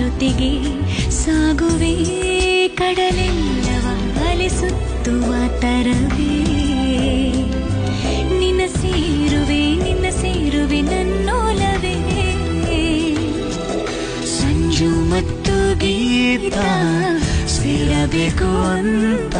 ಜೊತೆಗೆ ಸಾಗುವೆ ಕಡಲೆಲ್ಲವ ಅಲಿಸುತ್ತುವ ತರವೇ. ನಿನ್ನ ಸೇರುವೆ ನಿನ್ನ ಸೇರುವೆ ನನ್ನೋಲವೇ. ಸಂಜು ಮತ್ತು ಗೀತ, ಸೇರಬೇಕು ಅಂತ.